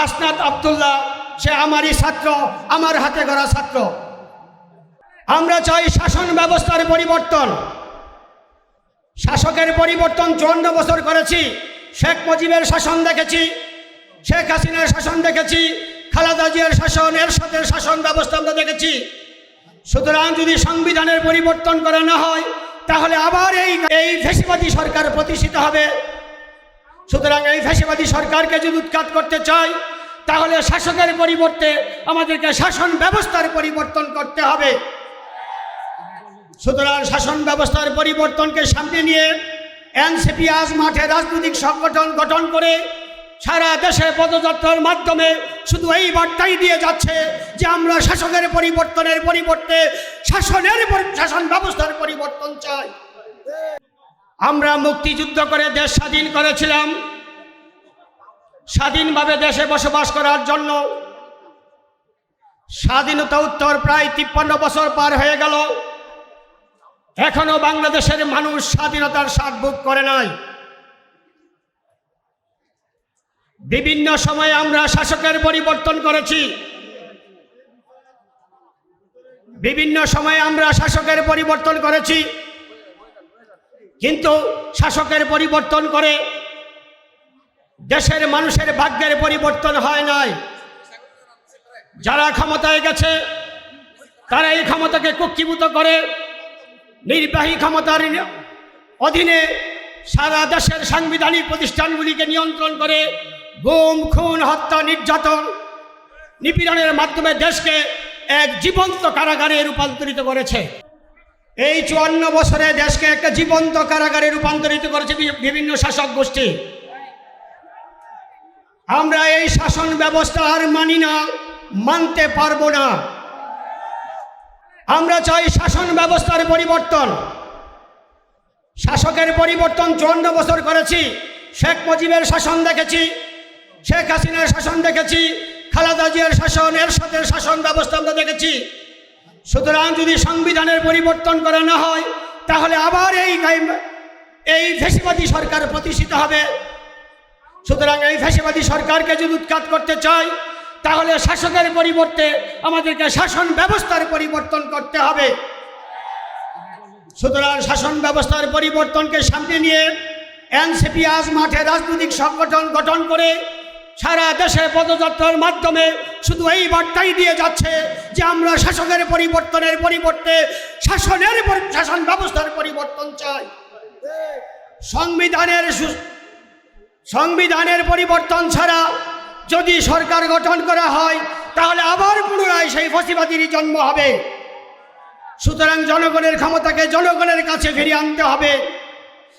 হাসনাত আবদুল্লাহ, সে আমারই ছাত্র, আমার হাতে গড়া ছাত্র। আমরা চাই শাসন ব্যবস্থার পরিবর্তন। শাসকের পরিবর্তন চুয়ান্ন বছর করেছি, শেখ মুজিবের শাসন দেখেছি, শেখ হাসিনার শাসন দেখেছি, খালেদা জিয়ার শাসন, এরশাদের শাসন ব্যবস্থা আমরা দেখেছি। সুতরাং যদি সংবিধানের পরিবর্তন করা না হয়, তাহলে আবার এই এই ফেসিবাদী সরকার প্রতিষ্ঠিত হবে। সুতরাং এই ফেসিবাদী সরকারকে যদি উৎখাত করতে চাই তাহলে শাসকের পরিবর্তে আমাদেরকে শাসন ব্যবস্থার পরিবর্তন করতে হবে। সুতরাং শাসন ব্যবস্থার পরিবর্তনকে সামনে নিয়ে এনসিপি আজ মাঠে রাজনৈতিক সংগঠন গঠন করে সারা দেশে পদযাত্রার মাধ্যমে শুধু এই বার্তাই দিয়ে যাচ্ছে যে আমরা শাসকের পরিবর্তনের পরিবর্তে শাসনের শাসন ব্যবস্থার পরিবর্তন চাই। আমরা মুক্তিযুদ্ধ করে দেশ স্বাধীন করেছিলাম। স্বাধীনভাবে দেশে বসবাস করার জন্য স্বাধীনতা উত্তর প্রায় তিপ্পান্ন বছর পার হয়ে গেল। এখনও বাংলাদেশের মানুষ স্বাধীনতার স্বাদ ভোগ করে নাই। বিভিন্ন সময়ে আমরা শাসকের পরিবর্তন করেছি। বিভিন্ন সময়ে আমরা শাসকের পরিবর্তন করেছি। কিন্তু শাসকের পরিবর্তন করে দেশের মানুষের ভাগ্যের পরিবর্তন হয় নাই। যারা ক্ষমতায় গেছে, তারা এই ক্ষমতাকে কুক্ষিভূত করে। নির্বাহী ক্ষমতার অধীনে সারা দেশের সাংবিধানিক প্রতিষ্ঠানগুলিকে নিয়ন্ত্রণ করে গুম, খুন, হত্যা, নির্যাতন নিপীড়নের মাধ্যমে দেশকে এক জীবন্ত কারাগারে রূপান্তরিত করেছে। এই চুয়ান্ন বছরে দেশকে একটা জীবন্ত কারাগারে রূপান্তরিত করেছে বিভিন্ন শাসক গোষ্ঠী। আমরা এই শাসন ব্যবস্থা আর মানি না, মানতে পারব না। আমরা চাই শাসন ব্যবস্থার পরিবর্তন। শাসকের পরিবর্তন চুয়ান্ন বছর করেছি, শেখ মুজিবের শাসন দেখেছি, শেখ হাসিনার শাসন দেখেছি, খালেদা জিয়ার শাসন, এরশাদের শাসন ব্যবস্থা আমরা দেখেছি। সুতরাং যদি সংবিধানের পরিবর্তন করা না হয়, তাহলে আবার এই এই ফেসিবাদী সরকার প্রতিষ্ঠিত হবে। সুতরাং এই ফ্যাসিবাদী সরকারকে যদি উৎখাত করতে চাই, তাহলে শাসকের পরিবর্তে আমাদেরকে শাসন ব্যবস্থার পরিবর্তন করতে হবে। সুতরাং শাসন ব্যবস্থার পরিবর্তনকে সামনে নিয়ে এনসিপি আজ মাঠে রাজনৈতিক সংগঠন গঠন করে সারা দেশে পদযাত্রার মাধ্যমে শুধু এই বার্তাই দিয়ে যাচ্ছে যে আমরা শাসকের পরিবর্তনের পরিবর্তে শাসনের শাসন ব্যবস্থার পরিবর্তন চাই। সংবিধানের সংবিধানের পরিবর্তন ছাড়া যদি সরকার গঠন করা হয়, তাহলে আবার পুনরায় সেই ফসিবাদীরই জন্ম হবে। সুতরাং জনগণের ক্ষমতাকে জনগণের কাছে ফিরিয়ে আনতে হবে।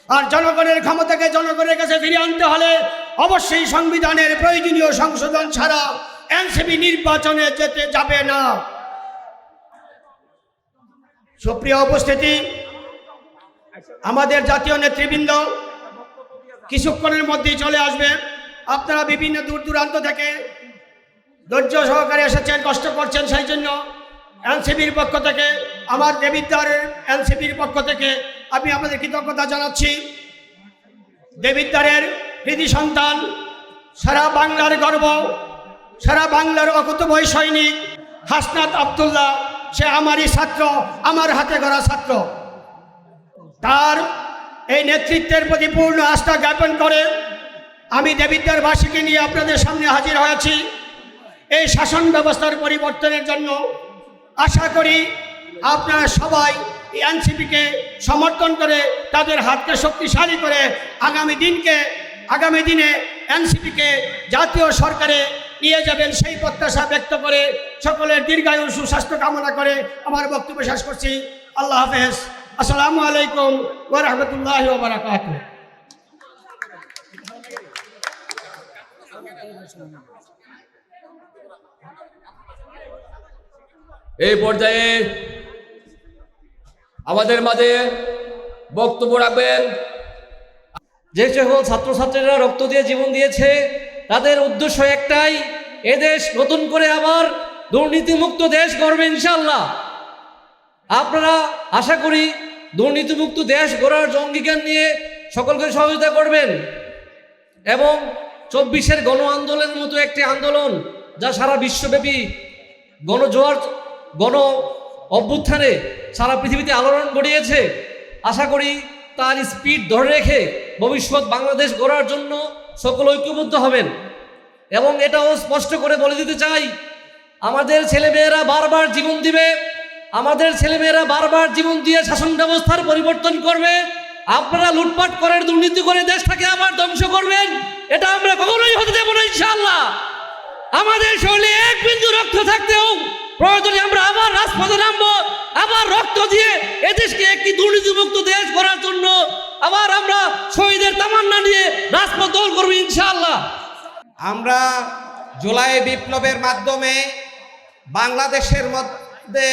আর জনগণের ক্ষমতাকে জনগণের কাছে ফিরিয়ে আনতে হলে অবশ্যই সংবিধানের প্রয়োজনীয় সংশোধন ছাড়া এনসিপি নির্বাচনে যেতে যাবে না। সুপ্রিয় উপস্থিতি, আমাদের জাতীয় নেতৃবৃন্দ কিছুক্ষণের মধ্যেই চলে আসবে। আপনারা বিভিন্ন দূর দূরান্ত থেকে ধৈর্য সহকারে এসেছেন, কষ্ট করছেন সেই জন্য এনসিপির পক্ষ থেকে, আমার দেবিদ্বারের এনসিপির পক্ষ থেকে আমি আপনাদের কৃতজ্ঞতা জানাচ্ছি। দেবিদ্বারের কৃতি সন্তান, সারা বাংলার গর্ব, সারা বাংলার অকুতভয় সৈনিক, হাসনাত আবদুল্লাহ, সে আমারই ছাত্র, আমার হাতে গড়া ছাত্র। তার এই নেতৃত্বের প্রতি পূর্ণ আস্থা জ্ঞাপন করে আমি দেবিদ্যারবাসীকে নিয়ে আপনাদের সামনে হাজির হয়েছি। এই শাসন ব্যবস্থার পরিবর্তনের জন্য আশা করি আপনারা সবাই এনসিপিকে সমর্থন করে তাদের হাতকে শক্তিশালী করে আগামী দিনকে, আগামী দিনে এনসিপিকে জাতীয় সরকারে নিয়ে যাবেন সেই প্রত্যাশা ব্যক্ত করে সকলের দীর্ঘায়ু সুস্বাস্থ্য কামনা করে আমার বক্তব্য শেষ করছি। আল্লাহ হাফেজ। আসসালামু আলাইকুম ওরহমতুল্লাহ বারাকাত এই পর্যায়ে আমাদের মাঝে বক্তব্য রাখবেন। যে সকল ছাত্রছাত্রীরা রক্ত দিয়ে জীবন দিয়েছে তাদের উদ্দেশ্য একটাই এদেশ নতুন করে আবার দুর্নীতিমুক্ত দেশ গড়বে ইনশাল্লাহ আপনারা আশা করি দুর্নীতিমুক্ত দেশ গড়ার অঙ্গীকার নিয়ে সকলকে সহযোগিতা করবেন এবং চব্বিশের গণ আন্দোলনের মতো একটি আন্দোলন যা সারা বিশ্বব্যাপী গণজোয়ার, গণ অভ্যুত্থানে সারা পৃথিবীতে আলোড়ন গড়িয়েছে। আশা করি তার স্পিড ধরে রেখে ভবিষ্যৎ বাংলাদেশ গড়ার জন্য সকল ঐক্যবদ্ধ হবেন। এবং এটাও স্পষ্ট করে বলে দিতে চাই, আমাদের ছেলেমেয়েরা বারবার জীবন দিবে। আমাদের ছেলেমেয়েরা বারবার জীবন দিয়ে শাসন ব্যবস্থার পরিবর্তন করবে। আপনারা লুটপাট করেন, দুর্নীতি করে দেশটাকে আবার ধ্বংস করবেন। এটা আমরা কখনোই হতে দেবো না, ইনশাআল্লাহ। আমাদের শরীরে এক বিন্দু রক্ত থাকতেও প্রয়োজনে আমরা আবার রাজপথে নামবো, আবার রক্ত দিয়ে এদেশকে একটি দুর্নীতিমুক্ত দেশ করার জন্য আবার আমরা শহীদের তামান্না নিয়ে রাজপথ দল করব, ইনশাআল্লাহ। আমরা জুলাই বিপ্লবের মাধ্যমে বাংলাদেশের মধ্যে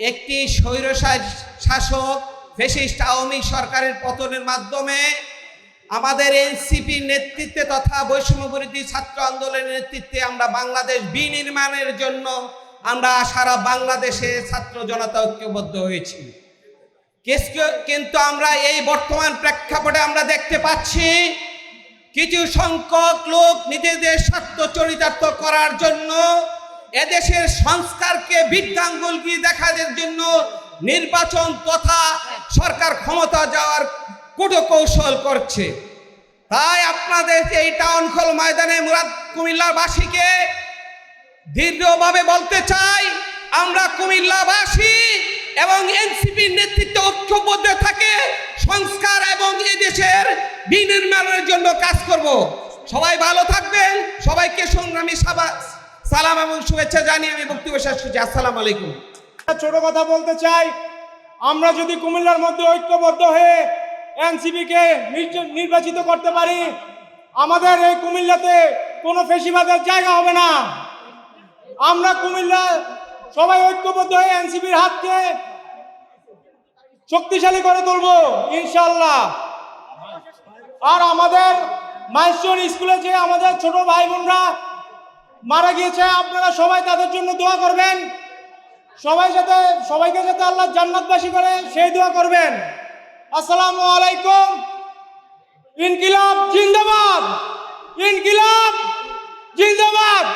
একটি স্বৈর শাসক ফেসিস্ট আওয়ামী সরকারের পতনের মাধ্যমে আমাদের এনসিপির নেতৃত্বে তথা বৈষম্যবিরোধী ছাত্র আন্দোলনের নেতৃত্বে আমরা বাংলাদেশ বিনির্মাণের জন্য আমরা সারা বাংলাদেশে ছাত্র জনতা ঐক্যবদ্ধ হয়েছি। কিন্তু আমরা এই বর্তমান প্রেক্ষাপটে আমরা দেখতে পাচ্ছি কিছু সংখ্যক লোক নিজেদের স্বার্থ চরিতার্থ করার জন্য এদেশের সংস্কারকে বৃদ্ধাঙ্গুলকি দেখাদের জন্য নির্বাচন তথা সরকার ক্ষমতা যাওয়ার কুটো কৌশল করছে। তাই আপনাদের এই টাউন হল ময়দানে মুরাদ কুমিল্লাবাসীকে দৃঢ়ভাবে বলতে চাই, আমরা কুমিল্লাবাসী এবং এনসিপির নেতৃত্বে ঐক্যবদ্ধ থাকে সংস্কার এবং এই দেশের বিনির্মাণের জন্য কাজ করব। সবাই ভালো থাকবেন, সবাইকে সংগ্রামী সাবা সালাম এবং শুভেচ্ছা জানিয়ে আমি বক্তব্য শেষ করছি। আসসালামু আলাইকুম। ছোট কথা বলতে চাই। আমরা যদি কুমিল্লার মধ্যে ঐক্যবদ্ধ হয়ে এনসিপিকে নির্বাচিত করতে পারি, আমাদের এই কুমিল্লাতে কোনো ফেসিবাদের জায়গা হবে না। আমরা কুমিল্লা সবাই ঐক্যবদ্ধ হয়ে এনসিপির হাতকে শক্তিশালী করে তুলব ইনশাল্লাহ আর আমাদের মাইস্টোর স্কুলে যে আমাদের ছোট ভাই বোনরা মারা গিয়েছে, আপনারা সবাই তাদের জন্য দোয়া করবেন। সবাই সাথে সবাইকে যাতে আল্লাহ জান্নাতবাসী করে, সেই দোয়া করবেন। আসসালামু আলাইকুম। ইনকিলাব জিন্দাবাদ। ইনকিলাব জিন্দাবাদ।